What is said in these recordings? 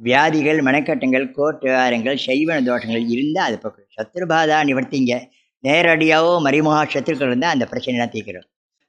வியாதிகள் மனக்கட்டங்கள் கோர்ட் விவகாரங்கள் சைவன தோஷங்கள் இருந்தால் அது பக்கம் சத்ருபாதா நிவர்த்திங்க. நேரடியாகவோ மறைமுக சத்துருக்கள் இருந்தால் அந்த பிரச்சனைலாம் தீர்க்கிறோம்.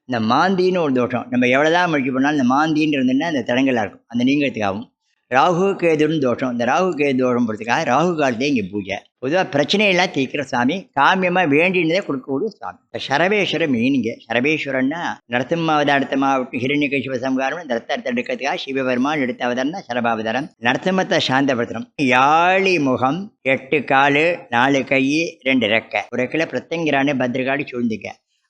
இந்த மாந்தின்னு ஒரு தோஷம். நம்ம எவ்வளோதான் முயற்சி பண்ணாலும் இந்த மாந்தின்னு இருந்ததுன்னா அந்த தடங்களாக இருக்கும். அந்த நீங்கிறதுக்காகவும் ராகு கேதுன்னு தோஷம். இந்த ராகு கேது தோஷம் போகிறதுக்காக ராகு காலத்தே இங்கே பூஜை. பொதுவாக பிரச்சனையெல்லாம் தீர்க்கிற சாமி காமியமாக வேண்டினதே கொடுக்கக்கூடிய சாமி. இப்போ சரபேஸ்வர மீனிங்க. சரவேஸ்வரன்னா நரசிம்ம அவதாரத்தமாகட்டும் ஹிரண்ய கசிவ சம்ஹாரம் இந்த எடுக்கிறதுக்காக சிவபெருமான் எடுத்த அவதாரம்னா சரபாவதாரம். நரசிம்மத்தை சாந்தப்படுத்தணும். யாழி முகம் எட்டு காலு நாலு கை ரெண்டு ரெக்கை. ஒரு ரெக்கில் பிரத்தங்கிரானு பத்திரகாடி சூழ்ந்துக்க.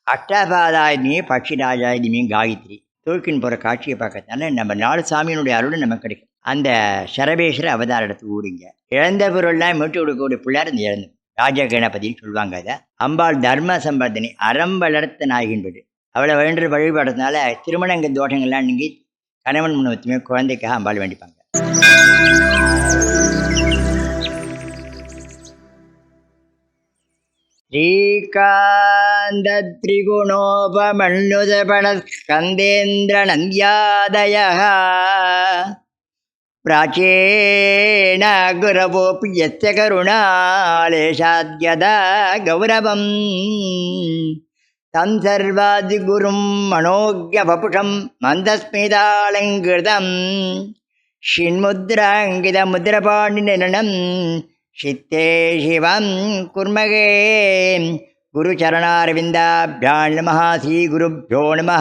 அஷ்டபாதாயினி பட்சிராஜாயினியும் காயத்ரி. தூக்கின் போகிற காட்சியை பார்க்கறதுனால நம்ம நாலு சாமியினுடைய அருள் நமக்கு கிடைக்கும். அந்த சரபேஸ்வர அவதார இடத்துக்கு ஊறிங்க இழந்த பொருள்லாம் மீட்டு கொடுக்கக்கூடிய பிள்ளார் இந்த இழந்த. ராஜா கணபதினு சொல்லுவாங்க அதை. அம்பாள் தர்ம சம்பர்த்தினி அறம் வளர்த்த நாயகின்பது அவளை வேண்டு வழிபடுறதுனால திருமணங்க தோஷங்கள்லாம் நீங்கி கணவன் முன்னத்துமே குழந்தைக்காக அம்பாள் வேண்டிப்பாங்க. ஸ்ரீகாந்த திரிகுணோபமண்ணுதபண ஸ்கந்தேந்திர நந்தியாதயா ప్రాచీన గురవోపి ఎత్య కరుణాలేషాద్యదా గౌరవం తం సర్వాదిగురుం మనోజ్ఞవపుషం మందస్మితాలంకృతం ஷின்முத்ராங்கிதமுத்ரபாணிநனம் சித்தே சிவம் குர்மகே. குருச்சரணாரவிந்தாபியான் நம ஸ்ரீகுருப்போ நம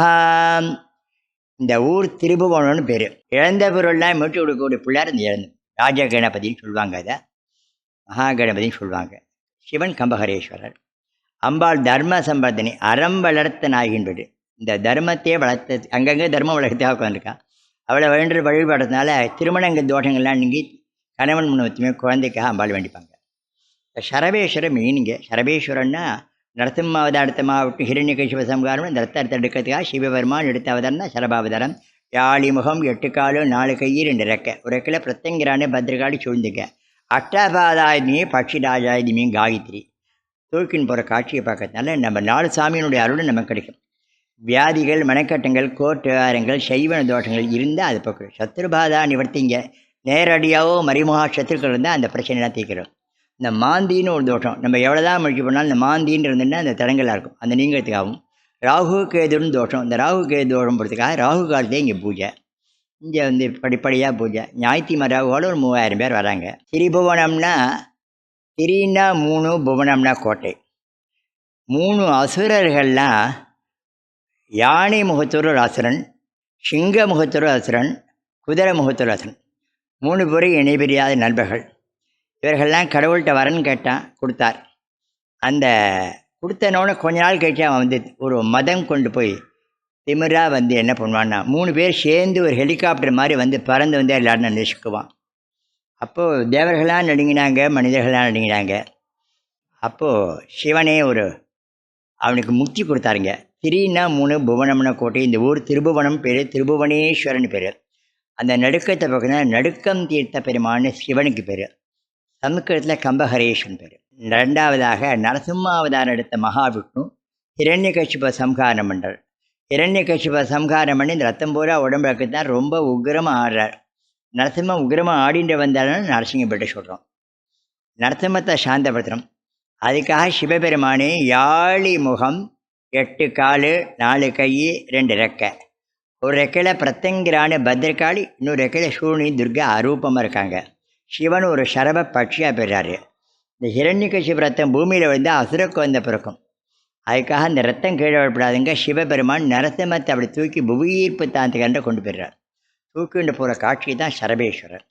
இந்த ஊர் திருபுவனம்னு பேர். இழந்த பொருள்லாம் மீட்டு கொடுக்கக்கூடிய பிள்ளையார் இந்த இழந்து. ராஜ கணபதினு சொல்லுவாங்க அதை. மகா கணபதினு சொல்லுவாங்க. சிவன் கம்பஹரேஸ்வரர். அம்பாள் தர்ம சம்பர்தனி அறம் வளர்த்த நாய்கின்றது இந்த தர்மத்தையே வளர்த்த அங்கங்கே தர்மம் வளர்த்தா உட்காந்துருக்கான் அவளை வேண்டு வழிபடுறதுனால திருமணங்க தோஷங்கள்லாம் நீங்கி கணவன் முன்னத்துமே குழந்தைக்காக அம்பாள் வேண்டிப்பாங்க. இந்த மீனிங்க. சரபேஸ்வரன்னா நரசிம்ம அவதாரத்தமாகட்டும் ஹிரண்ய கசிவ சம்காரம் இந்த ரத்தத்தை எடுக்கிறதுக்காக சிவபெருமான் எடுத்த அவதாரம் சரபாவதாரம் யாழி முகம் எட்டு காலு நாலு கையில் ரெண்டு ரெக்க ஒரு ரெக்கையில் பிரத்தங்கிரானு சூழ்ந்துங்க சூழ்ந்துக்க அஷ்டபாதாயினியே பட்சிராஜாயினியும் காயத்ரி தூக்கின் போகிற காட்சியை பார்க்கறதுனால நம்ம நாலு சாமியினுடைய அருள் நமக்கு கிடைக்கும் வியாதிகள் மனக்கட்டங்கள் கோர்ட் விவகாரங்கள் சைவன தோஷங்கள் இருந்தால் அது பக்கம் சத்ருபாதா நிவர்த்திங்க நேரடியாகவோ மறைமுக சத்துருக்கள் இருந்தால் அந்த பிரச்சனைலாம் தீர்க்கிறோம் இந்த மாந்தின்னு ஒரு தோஷம். நம்ம எவ்வளோ தான் முயற்சி பண்ணாலும் இந்த மாந்தின்னு இருந்ததுன்னா அந்த தடங்களாக இருக்கும். அந்த நீங்கிறதுக்காகவும். ராகு கேதுன்னு தோஷம். இந்த ராகு கேது தோஷம் போகிறதுக்காக ராகு காலத்தே இங்கே பூஜை. இங்கே வந்து படிப்படியாக பூஜை. ஞாயிற்றுக்கிழமை ராகுவோட ஒரு மூவாயிரம் பேர் வராங்க. திரிபுவனம்னா திரின்னா மூணு புவனம்னா கோட்டை. மூணு அசுரர்கள்லாம் யானை முகத்தொரு அசுரன் சிங்க முகத்தொரு அசுரன் குதிரை முகத்தொரு அசுரன். மூணு பேரும் இணைபிரியாத நண்பர்கள். இவர்கள்லாம் கடவுள்கிட்ட வரன்னு கேட்டான் கொடுத்தார். அந்த கொடுத்தனோட கொஞ்ச நாள் கழிச்சு அவன் வந்து ஒரு மதம் கொண்டு போய் திமிரா வந்து என்ன பண்ணுவான்னா மூணு பேர் சேர்ந்து ஒரு ஹெலிகாப்டர் மாதிரி வந்து பறந்து வந்து எல்லாரும் நெசுக்குவான். அப்போது தேவர்களாக நடுங்கினாங்க மனிதர்களாக நடுங்கினாங்க. அப்போது சிவனே ஒரு அவனுக்கு முக்தி கொடுத்தாருங்க. திரின்னா மூணு புவனம்னு கோட்டை இந்த ஊர் திருபுவனம் பேர் திருபுவனேஸ்வரன் பேர். அந்த நடுக்கத்தை பார்த்தீங்கன்னா நடுக்கம் தீர்த்த பெருமான்னு சிவனுக்கு பேர். சமஸ்கிருதத்தில் கம்பஹரேஷன் பேர். ரெண்டாவதாக நரசிம்மாவதாரம் எடுத்த மகாவிஷ்ணு இரண்ய கட்சிப சம்ஹாரம் பண்ணுறார் இரண்ய கட்சிப சம்ஹாரம் பண்ணி இந்த ரத்தம் பூரா உடம்புக்கு தான் ரொம்ப உக்ரமாக ஆடுறார். நரசிம்மம் உக்ரமாக ஆடிட்டு வந்தாலும் நரசிங்கப்பட்டு சொல்கிறோம் நரசிம்மத்தை சாந்தப்படுத்துகிறோம் அதுக்காக சிவபெருமானே யாழி முகம் எட்டு காலு நாலு கை ரெண்டு ரெக்கை. ஒரு ரெக்கையில் பிரத்தங்கிரான பத்ரகாளி இன்னொரு ரெக்கையில் சூழ்னி துர்கா அரூபமாக இருக்காங்க. சிவன் ஒரு சரப பட்சியாக பெறாரு. இந்த ஹிரண்யகசிப ரத்தம் பூமியில் விழுந்து அசுரக்கு வந்த பிறக்கும். அதுக்காக அந்த ரத்தம் கீழே விடப்படாதுங்க சிவபெருமான் நரசிம்மத்தை அப்படி தூக்கி புவியீர்ப்பு தாந்திகன்ற கொண்டு போயிடுறார். தூக்கிண்டு போகிற காட்சி தான் சரபேஸ்வரர்.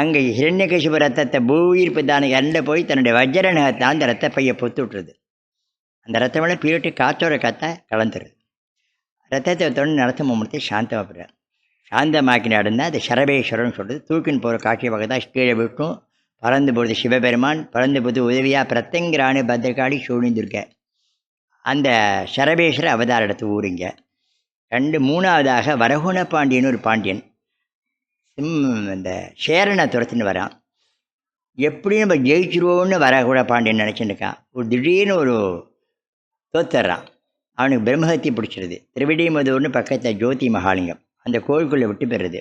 அங்கே ஹிரண்யகசிப ரத்தத்தை பூவீர்ப்பு தானுக்கு எண்ட போய் தன்னுடைய வஜ்ர நகத்தை அந்த ரத்த பையை பொத்து விட்டுருது. அந்த ரத்தமெல்லாம் பீரிட்டு காற்றோட கத்தை கலந்துருது. ரத்தத்தை தொண்டு நரசிம்மூர்த்தி சாந்தமாகிறார் சாந்தமாக்கி நடந்தால் அது சரபேஸ்வரன் சொல்கிறது தூக்கின் போகிற காட்சி பக்கம் தான் கீழே விட்டும். பறந்து போகிறது சிவபெருமான் பறந்து போது உதவியாக பிரத்தங்கிறானு பத்திரகாளி சூழ்ந்திருக்க. அந்த சரபேஸ்வர அவதார இடத்து ஊருங்க ரெண்டு மூணாவதாக வரகுண பாண்டியன் ஒரு பாண்டியன். சிம் இந்த சேரனை துரத்துன்னு வரான். எப்படி நம்ம ஜெயிச்சிருவோம்னு வரகுண பாண்டியன் நினச்சிட்டு இருக்கான் ஒரு திடீர்னு ஒரு தோத்துறான். அவனுக்கு பிரம்மஹத்தி பிடிச்சிருது. திருவிடிமதூர்னு பக்கத்தில் ஜோதி மகாலிங்கம். அந்த கோவிலுக்குள்ளே விட்டு பெறுது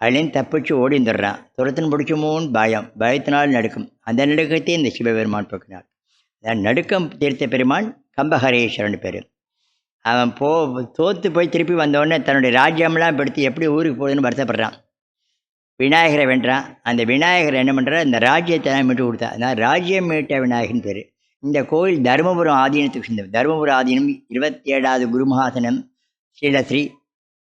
அதுலேருந்து தப்பிச்சு ஓடி வந்துடுறான். துரத்துன்னு பிடிக்குமோன்னு பயம். பயத்தினால் நடுக்கும். அந்த நடுக்கத்தையும் இந்த சிவபெருமான் போக்கினார். அந்த நடுக்கம் தீர்த்த பெருமான் கம்பஹரேஸ்வரன் பேர். அவன் போ தோற்று போய் திருப்பி வந்தோடனே தன்னுடைய ராஜ்யம்லாம் படுத்தி எப்படி ஊருக்கு போகுதுன்னு வருத்தப்படுறான். விநாயகரை வென்றான் அந்த விநாயகர் என்ன பண்ணுறார் இந்த ராஜ்யத்தை தான் மீட்டு கொடுத்தா. அதான் ராஜ்யம் மீட்ட விநாயகன் பேர். இந்த கோயில் தருமபுரம் ஆதீனத்துக்கு சேர்ந்தது தருமபுரம் ஆதீனம் இருபத்தி ஏழாவது குருமஹாசனம் ஸ்ரீலஸ்ரீ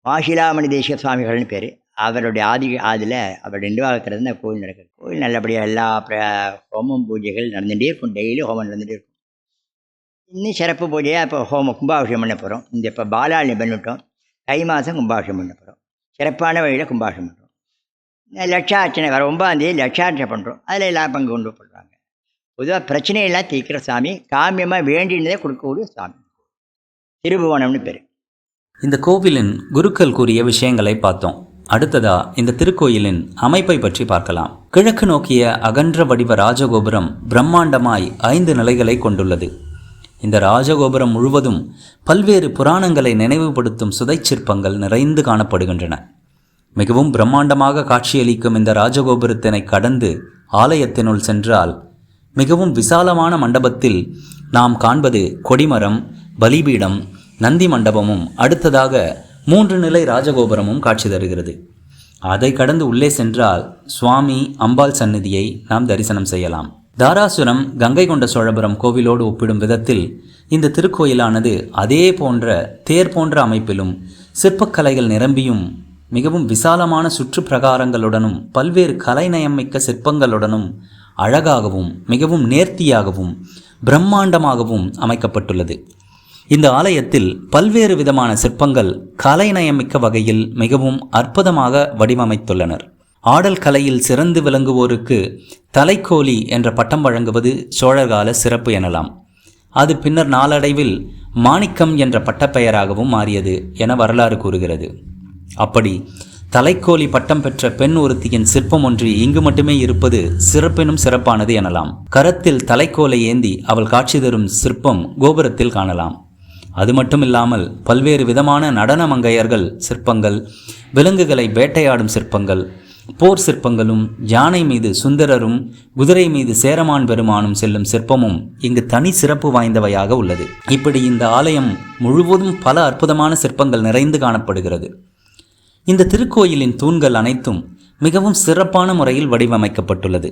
மாசிலாமணி தேசிய சுவாமிகள்னு பேர். அவருடைய ஆதி அதில் அவர் நிர்வாகத்தில் தான் கோயில் நடக்குது. கோயில் நல்லபடியாக எல்லா பிர- ஹோமம் பூஜைகள் நடந்துகிட்டே இருக்கும். டெய்லி ஹோமம் நடந்துகிட்டே இருக்கும். இன்னும் சிறப்பு பூஜையாக இப்போ ஹோமம் கும்பாபிஷேகம் பண்ண போகிறோம் இந்த இப்போ பாலாளி பண்ணிவிட்டோம் தை மாதம் கும்பாபிஷேகம் பண்ண போகிறோம் சிறப்பான வழியில் கும்பாபிஷேகம் பண்ணுறோம் லட்சார்ச்சனை வர ஒன்பதாம் லட்சார்ச்சனை பண்ணுறோம் அதில் எல்லாம் பங்கு கொண்டு பண்ணுறாங்க பொதுவாக பிரச்சனையெல்லாம் தீர்க்கிற சாமி காமியமாக வேண்டினதே கொடுக்கக்கூடிய சாமி. திருபுவனம்னு பேர். இந்த கோவிலின் குருக்கள் கூறிய விஷயங்களை பார்த்தோம். அடுத்ததா இந்த திருக்கோயிலின் அமைப்பை பற்றி பார்க்கலாம். கிழக்கு நோக்கிய அகன்ற வடிவ ராஜகோபுரம் பிரம்மாண்டமாய் ஐந்து நிலைகளை கொண்டுள்ளது. இந்த ராஜகோபுரம் முழுவதும் பல்வேறு புராணங்களை நினைவுபடுத்தும் சுதைச் சிற்பங்கள் நிறைந்து காணப்படுகின்றன. மிகவும் பிரம்மாண்டமாக காட்சியளிக்கும் இந்த ராஜகோபுரத்தினை கடந்து ஆலயத்தினுள் சென்றால் மிகவும் விசாலமான மண்டபத்தில் நாம் காண்பது கொடிமரம் பலிபீடம் நந்தி மண்டபமும் அடுத்ததாக மூன்று நிலை ராஜகோபுரமும் காட்சி தருகிறது. அதை கடந்து உள்ளே சென்றால் சுவாமி அம்பாள் சந்நிதியை நாம் தரிசனம் செய்யலாம். தாராசுரம் கங்கை கொண்ட சோழபுரம் கோவிலோடு ஒப்பிடும் விதத்தில் இந்த திருக்கோயிலானது அதே போன்ற தேர் போன்ற அமைப்பிலும் சிற்பக்கலைகள் நிரம்பியும் மிகவும் விசாலமான சுற்று பிரகாரங்களுடனும் பல்வேறு கலைநயமிக்க சிற்பங்களுடனும் அழகாகவும் மிகவும் நேர்த்தியாகவும் பிரம்மாண்டமாகவும் அமைக்கப்பட்டுள்ளது. இந்த ஆலயத்தில் பல்வேறு விதமான சிற்பங்கள் கலைநயமிக்க வகையில் மிகவும் அற்புதமாக வடிவமைத்துள்ளனர். ஆடல் கலையில் சிறந்து விளங்குவோருக்கு தலைக்கோலி என்ற பட்டம் வழங்குவது சோழர்கால சிறப்பு எனலாம். அது பின்னர் நாளடைவில் மாணிக்கம் என்ற பட்டப்பெயராகவும் மாறியது என வரலாறு கூறுகிறது. அப்படி தலைக்கோலி பட்டம் பெற்ற பெண் ஒருத்தியின் சிற்பம் ஒன்று இங்கு மட்டுமே இருப்பது சிறப்பினும் சிறப்பானது எனலாம். கரத்தில் தலைக்கோலை ஏந்தி அவள் காட்சி தரும் சிற்பம் கோபுரத்தில் காணலாம். அது மட்டும் இல்லாமல் பல்வேறு விதமான நடன மங்கையர்கள் சிற்பங்கள் விலங்குகளை வேட்டையாடும் சிற்பங்கள் போர் சிற்பங்களும் யானை மீது சுந்தரரும் குதிரை மீது சேரமான் பெருமானும் செல்லும் சிற்பமும் இங்கு தனி சிறப்பு வாய்ந்தவையாக உள்ளது. இப்படி இந்த ஆலயம் முழுவதும் பல அற்புதமான சிற்பங்கள் நிறைந்து காணப்படுகிறது. இந்த திருக்கோயிலின் தூண்கள் அனைத்தும் மிகவும் சிறப்பான முறையில் வடிவமைக்கப்பட்டுள்ளது.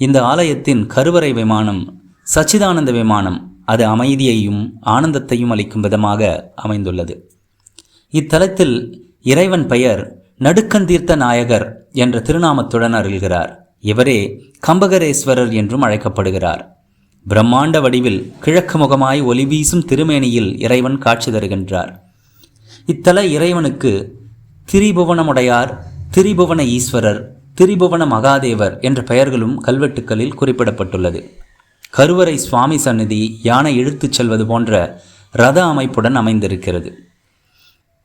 இந்த ஆலயத்தின் கருவறை விமானம் சச்சிதானந்த விமானம் அது அமைதியையும் ஆனந்தத்தையும் அளிக்கும் விதமாக அமைந்துள்ளது. இத்தலத்தில் இறைவன் பெயர் நடுக்கந்தீர்த்த நாயகர் என்ற திருநாமத்துடன் அருள்கிறார். இவரே கம்பகரேஸ்வரர் என்றும் அழைக்கப்படுகிறார். பிரம்மாண்ட வடிவில் கிழக்கு முகமாய் ஒளி வீசும் திருமேனியில் இறைவன் காட்சி தருகின்றார். இத்தல இறைவனுக்கு திரிபுவனமுடையார் திரிபுவன ஈஸ்வரர் திரிபுவன மகாதேவர் என்ற பெயர்களும் கல்வெட்டுக்களில் குறிப்பிடப்பட்டுள்ளது. கருவறை சுவாமி சந்நிதி யானை இழுத்துச் செல்வது போன்ற ரத அமைப்புடன் அமைந்திருக்கிறது.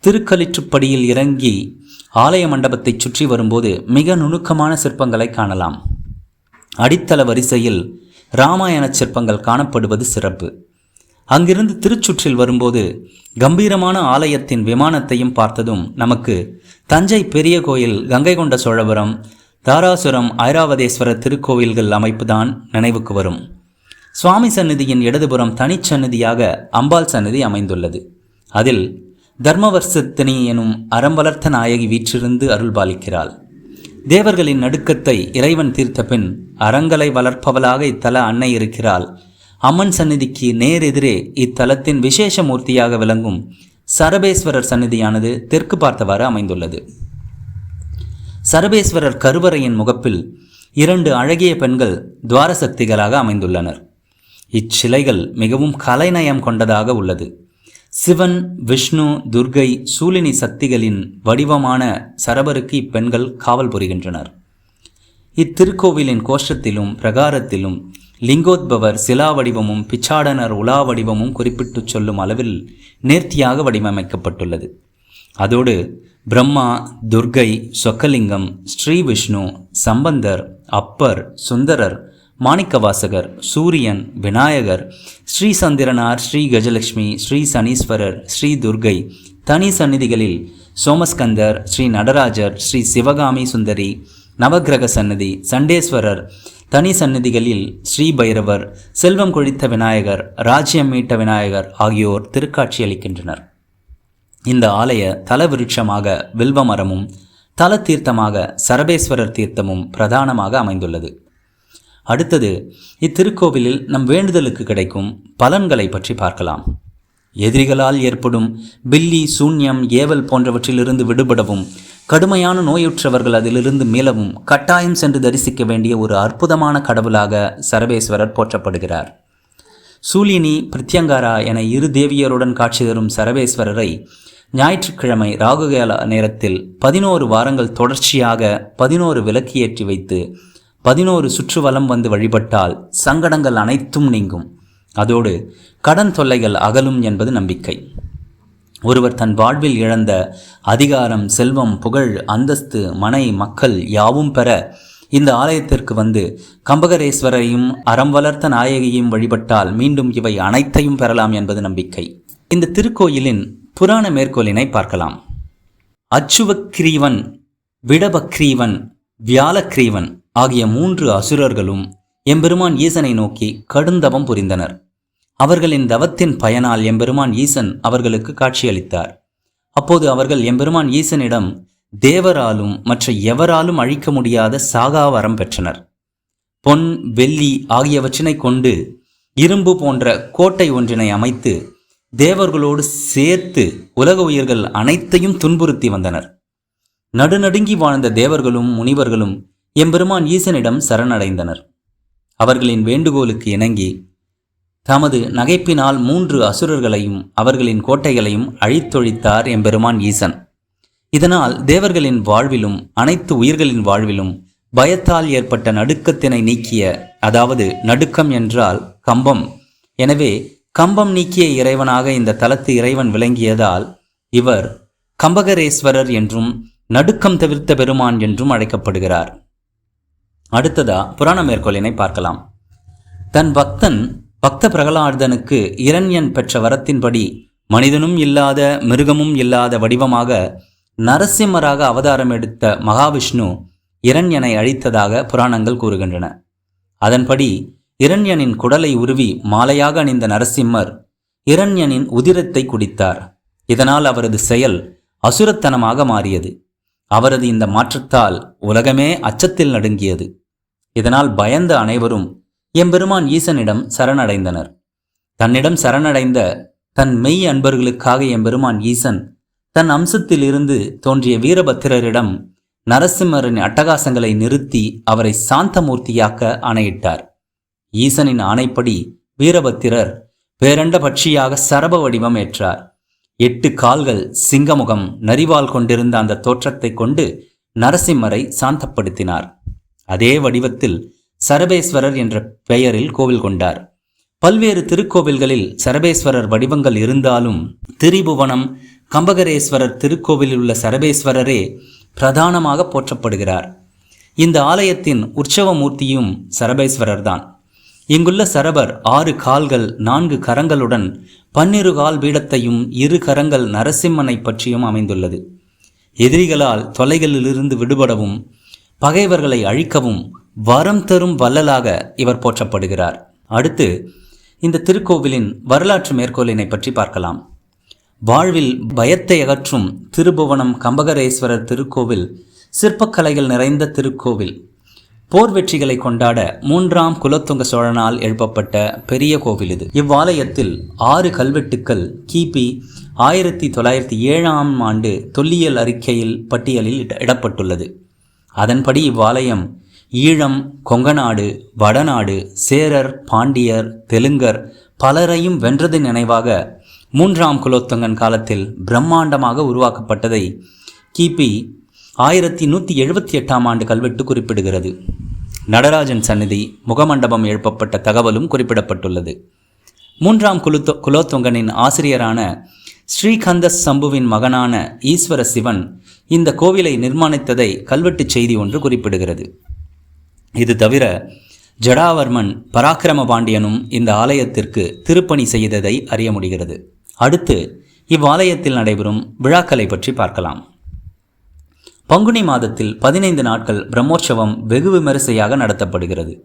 திருக்கலிற்றுப்படியில் இறங்கி ஆலய மண்டபத்தைச் சுற்றி வரும்போது மிக நுணுக்கமான சிற்பங்களை காணலாம். அடித்தள வரிசையில் ராமாயண சிற்பங்கள் காணப்படுவது சிறப்பு. அங்கிருந்து திருச்சுற்றில் வரும்போது கம்பீரமான ஆலயத்தின் விமானத்தையும் பார்த்ததும் நமக்கு தஞ்சை பெரிய கோயில் கங்கை கொண்ட சோழபுரம் தாராசுரம் ஐராவதேஸ்வரர் திருக்கோவில்கள் அமைப்புதான் நினைவுக்கு வரும். சுவாமி சந்நிதியின் இடதுபுறம் தனிச்சந்நிதியாக அம்பாள் சந்நிதி அமைந்துள்ளது. அதில் தர்மவர்சத்தினி எனும் அறம்பலர்த்த நாயகி வீற்றிருந்து அருள்பாலிக்கிறாள் தேவர்களின் நடுக்கத்தை இறைவன் தீர்த்த பின் அறங்களை வளர்ப்பவளாக இத்தல அன்னை இருக்கிறாள். அம்மன் சந்நிதிக்கு நேர் எதிரே இத்தலத்தின் விசேஷ மூர்த்தியாக விளங்கும் சரபேஸ்வரர் சந்நிதியானது தெற்கு பார்த்தவாறு அமைந்துள்ளது. சரபேஸ்வரர் கருவறையின் முகப்பில் இரண்டு அழகிய பெண்கள் துவாரசக்திகளாக அமைந்துள்ளனர். இச்சிலைகள் மிகவும் கலைநயம் கொண்டதாக உள்ளது. சிவன் விஷ்ணு துர்கை சூலினி சக்திகளின் வடிவமான சரபருக்கு இப்பெண்கள் காவல் புரிகின்றனர். இத்திருக்கோவிலின் கோஷ்டத்திலும் பிரகாரத்திலும் லிங்கோத்பவர் சிலா வடிவமும் பிச்சாடனர் உலா வடிவமும் குறிப்பிட்டுச் சொல்லும் அளவில் நேர்த்தியாக வடிவமைக்கப்பட்டுள்ளது. அதோடு பிரம்மா துர்கை சொக்கலிங்கம் ஸ்ரீ விஷ்ணு சம்பந்தர் அப்பர் சுந்தரர் மாணிக்கவாசகர் சூரியன் விநாயகர் ஸ்ரீ சந்திரனார் ஸ்ரீ கஜலட்சுமி ஸ்ரீ சனீஸ்வரர் ஸ்ரீ துர்கை தனி சந்நிதிகளில் சோமஸ்கந்தர் ஸ்ரீ நடராஜர் ஸ்ரீ சிவகாமி சுந்தரி நவக்கிரக சன்னதி சண்டேஸ்வரர் தனி சந்நிதிகளில் ஸ்ரீ பைரவர் செல்வம் கொழித்த விநாயகர் ராஜ்யம் மீட்ட விநாயகர் ஆகியோர் திருக்காட்சியளிக்கின்றனர் இந்த ஆலய தலவிருட்சமாக வில்வமரமும் தல தீர்த்தமாக சரபேஸ்வரர் தீர்த்தமும் பிரதானமாக அமைந்துள்ளது. அடுத்தது இத்திருக்கோவிலில் நம் வேண்டுதலுக்கு கிடைக்கும் பலன்களை பற்றி பார்க்கலாம். எதிரிகளால் ஏற்படும் பில்லி சூன்யம் ஏவல் போன்றவற்றிலிருந்து விடுபடவும் கடுமையான நோயுற்றவர்கள் அதிலிருந்து மீளவும் கட்டாயம் சென்று தரிசிக்க வேண்டிய ஒரு அற்புதமான கடவுளாக சரவேஸ்வரர் போற்றப்படுகிறார். சூலினி பிரித்யங்காரா என இரு தேவியருடன் காட்சி தரும் சரவேஸ்வரரை ஞாயிற்றுக்கிழமை ராகுகால நேரத்தில் பதினோரு வாரங்கள் தொடர்ச்சியாக பதினோரு விளக்கு ஏற்றி வைத்து பதினோரு சுற்றுவலம் வந்து வழிபட்டால் சங்கடங்கள் அனைத்தும் நீங்கும். அதோடு கடன் தொல்லைகள் அகலும் என்பது நம்பிக்கை. ஒருவர் தன் வாழ்வில் இழந்த அதிகாரம் செல்வம் புகழ் அந்தஸ்து மனை மக்கள் யாவும் பெற இந்த ஆலயத்திற்கு வந்து கம்பகரேஸ்வரையும் அறம் வளர்த்த நாயகியையும் வழிபட்டால் மீண்டும் இவை அனைத்தையும் பெறலாம் என்பது நம்பிக்கை. இந்த திருக்கோயிலின் புராண மேற்கோளினை பார்க்கலாம். அச்சுவக்ரீவன் விடபக்ரீவன் வியாலக்ரீவன் ஆகிய மூன்று அசுரர்களும் எம்பெருமான் ஈசனை நோக்கி கடுந்தவம் புரிந்தனர். அவர்களின் தவத்தின் பயனால் எம்பெருமான் ஈசன் அவர்களுக்கு காட்சியளித்தார். அப்போது அவர்கள் எம்பெருமான் ஈசனிடம் தேவராலும் மற்ற எவராலும் அழிக்க முடியாத சாகாவரம் பெற்றனர். பொன் வெள்ளி ஆகியவற்றினை கொண்டு இரும்பு போன்ற கோட்டை ஒன்றினை அமைத்து தேவர்களோடு சேர்த்து உலக உயிர்கள் அனைத்தையும் துன்புறுத்தி வந்தனர். நடுநடுங்கி வாழ்ந்த தேவர்களும் முனிவர்களும் எம்பெருமான் ஈசனிடம் சரணடைந்தனர். அவர்களின் வேண்டுகோளுக்கு இணங்கி தமது நகைப்பினால் மூன்று அசுரர்களையும் அவர்களின் கோட்டைகளையும் அழித்தொழித்தார் எம்பெருமான் ஈசன். இதனால் தேவர்களின் வாழ்விலும் அனைத்து உயிர்களின் வாழ்விலும் பயத்தால் ஏற்பட்ட நடுக்கத்தினை நீக்கிய அதாவது நடுக்கம் என்றால் கம்பம். எனவே கம்பம் நீக்கிய இறைவனாக இந்த தலத்து இறைவன் விளங்கியதால் இவர் கம்பகரேஸ்வரர் என்றும் நடுக்கம் தவிர்த்த பெருமான் என்றும் அழைக்கப்படுகிறார். அடுத்ததா புராண மேற்கோளினை பார்க்கலாம். தன் பக்தன் பக்த பிரகலாதனுக்கு இரண்யன் பெற்ற வரத்தின்படி மனிதனும் இல்லாத மிருகமும் இல்லாத வடிவமாக நரசிம்மராக அவதாரம் எடுத்த மகாவிஷ்ணு இரண்யனை அழித்ததாக புராணங்கள் கூறுகின்றன. அதன்படி இரண்யனின் குடலை உருவி மாலையாக அணிந்த நரசிம்மர் இரண்யனின் உதிரத்தை குடித்தார். இதனால் அவரது செயல் அசுரத்தனமாக மாறியது. அவரது இந்த மாற்றத்தால் உலகமே அச்சத்தில் நடுங்கியது. இதனால் பயந்த அனைவரும் எம்பெருமான் ஈசனிடம் சரணடைந்தனர். தன்னிடம் சரணடைந்த தன் மெய் அன்பர்களுக்காக எம்பெருமான் ஈசன் தன் அம்சத்திலிருந்து தோன்றிய வீரபத்திரரிடம் நரசிம்மரின் அட்டகாசங்களை நிறுத்தி அவரை சாந்தமூர்த்தியாக்க ஆணையிட்டார். ஈசனின் ஆணைப்படி வீரபத்திரர் பேரண்ட பட்சியாக சரப வடிவம் ஏற்றார். எட்டு கால்கள் சிங்கமுகம் நரிவால் கொண்டிருந்த அந்த தோற்றத்தை கொண்டு நரசிம்மரை சாந்தப்படுத்தினார். அதே வடிவத்தில் சரபேஸ்வரர் என்ற பெயரில் கோவில் கொண்டார். பல்வேறு திருக்கோவில்களில் சரபேஸ்வரர் வடிவங்கள் இருந்தாலும் திரிபுவனம் கம்பகரேஸ்வரர் திருக்கோவிலில் உள்ள சரபேஸ்வரரே பிரதானமாக போற்றப்படுகிறார். இந்த ஆலயத்தின் உற்சவ மூர்த்தியும் சரபேஸ்வரர் தான் இங்குள்ள சரபர் ஆறு கால்கள் நான்கு கரங்களுடன் பன்னிரு கால் பீடத்தையும் இரு கரங்கள் நரசிம்மனை பற்றியும் அமைந்துள்ளது. எதிரிகளால் தொலைகளிலிருந்து விடுபடவும் பகைவர்களை அழிக்கவும் வரம் தரும் வள்ளலாக இவர் போற்றப்படுகிறார். அடுத்து இந்த திருக்கோவிலின் வரலாற்று மேற்கோளினை பற்றி பார்க்கலாம். வாழ்வில் பயத்தை அகற்றும் திருபுவனம் கம்பகரேஸ்வரர் திருக்கோவில் சிற்பக்கலைகள் நிறைந்த திருக்கோவில். போர் வெற்றிகளை கொண்டாட மூன்றாம் குலத்துங்க சோழனால் எழுப்பப்பட்ட பெரிய கோவில் இது. இவ்வாலயத்தில் ஆறு கல்வெட்டுக்கள் கிபி ஆயிரத்தி தொள்ளாயிரத்தி ஏழாம் ஆண்டு தொல்லியல் அறிக்கையில் பட்டியலில் இட- இடப்பட்டுள்ளது. அதன்படி இவ்வாலயம் ஈழம் கொங்கநாடு வடநாடு சேரர் பாண்டியர் தெலுங்கர் பலரையும் வென்றது நினைவாக மூன்றாம் குலோத்துங்கன் காலத்தில் பிரம்மாண்டமாக உருவாக்கப்பட்டதை கிபி ஆயிரத்தி நூற்றி எழுபத்தி எட்டாம் ஆண்டு கல்வெட்டு குறிப்பிடுகிறது. நடராஜன் சந்நிதி முகமண்டபம் எழுப்பப்பட்ட தகவலும் குறிப்பிடப்பட்டுள்ளது. மூன்றாம் குலுத்தொ குலோத்துங்கனின் ஆசிரியரான ஸ்ரீகந்த சம்புவின் மகனான ஈஸ்வர சிவன் இந்த கோவிலை நிர்மாணித்ததை கல்வெட்டுச் செய்தி ஒன்று குறிப்பிடுகிறது. இது தவிர ஜடாவர்மன் பராக்கிரம பாண்டியனும் இந்த ஆலயத்திற்கு திருப்பணி செய்ததை அறிய முடிகிறது. அடுத்து இவ்வாலயத்தில் நடைபெறும் விழாக்களை பற்றி பார்க்கலாம். பங்குனி மாதத்தில் பதினைந்து நாட்கள் பிரம்மோற்சவம் வெகு விமரிசையாக நடத்தப்படுகிறது.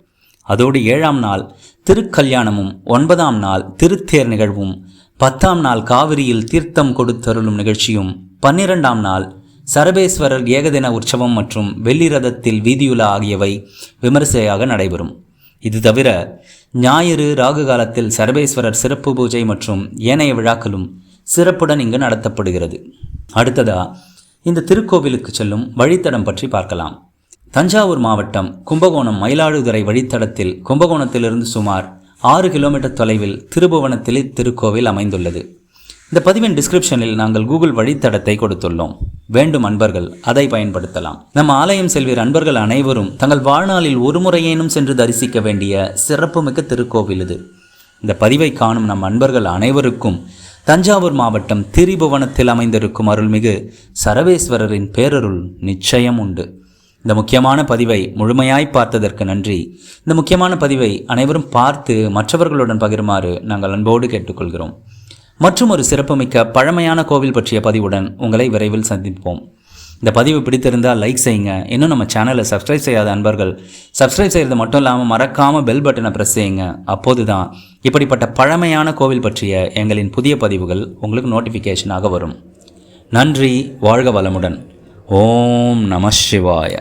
அதோடு ஏழாம் நாள் திருக்கல்யாணமும் ஒன்பதாம் நாள் திருத்தேர் நிகழ்வும் பத்தாம் நாள் காவிரியில் தீர்த்தம் கொடுத்தருளும் நிகழ்ச்சியும் பன்னிரெண்டாம் நாள் சரபேஸ்வரர் ஏகதின உற்சவம் மற்றும் வெள்ளி ரதத்தில் வீதியுலா ஆகியவை விமரிசையாக நடைபெறும். இது தவிர ஞாயிறு ராகு காலத்தில் சரபேஸ்வரர் சிறப்பு பூஜை மற்றும் ஏனைய விழாக்களும் சிறப்புடன் இங்கு நடத்தப்படுகிறது. அடுத்ததா இந்த திருக்கோவிலுக்கு செல்லும் வழித்தடம் பற்றி பார்க்கலாம். தஞ்சாவூர் மாவட்டம் கும்பகோணம் மயிலாடுதுறை வழித்தடத்தில் கும்பகோணத்திலிருந்து சுமார் ஆறு கிலோமீட்டர் தொலைவில் திருபுவனத்திலே திருக்கோவில் அமைந்துள்ளது. இந்த பதிவின் டிஸ்கிரிப்ஷனில் நாங்கள் கூகுள் வழித்தடத்தை கொடுத்துள்ளோம். வேண்டும் அன்பர்கள் அதை பயன்படுத்தலாம். நம் ஆலயம் செல்வீர் அன்பர்கள் அனைவரும் தங்கள் வாழ்நாளில் ஒரு முறையேனும் சென்று தரிசிக்க வேண்டிய சிறப்புமிக்க திருக்கோவில் இது. இந்த பதிவை காணும் நம் அன்பர்கள் அனைவருக்கும் தஞ்சாவூர் மாவட்டம் திரிபுவனத்தில் அமைந்திருக்கும் அருள்மிகு சரவேஸ்வரரின் பேரருள் நிச்சயம் உண்டு. இந்த முக்கியமான பதிவை முழுமையாய் பார்த்ததற்கு நன்றி. இந்த முக்கியமான பதிவை அனைவரும் பார்த்து மற்றவர்களுடன் பகிருமாறு நாங்கள் அன்போடு கேட்டுக்கொள்கிறோம். மற்றும் ஒரு சிறப்புமிக்க பழமையான கோவில் பற்றிய பதிவுடன் உங்களை விரைவில் சந்திப்போம். இந்த பதிவு பிடித்திருந்தால் லைக் செய்யுங்க. இன்னும் நம்ம சேனலை சப்ஸ்கிரைப் செய்யாத அன்பர்கள் சப்ஸ்கிரைப் செய்கிறது மட்டும் இல்லாமல் மறக்காமல் பெல் பட்டனை ப்ரெஸ் செய்யுங்க. அப்போது தான் இப்படிப்பட்ட பழமையான கோவில் பற்றிய எங்களின் புதிய பதிவுகள் உங்களுக்கு நோட்டிஃபிகேஷனாக வரும். நன்றி வாழ்க வளமுடன். ఓం నమ శివాయ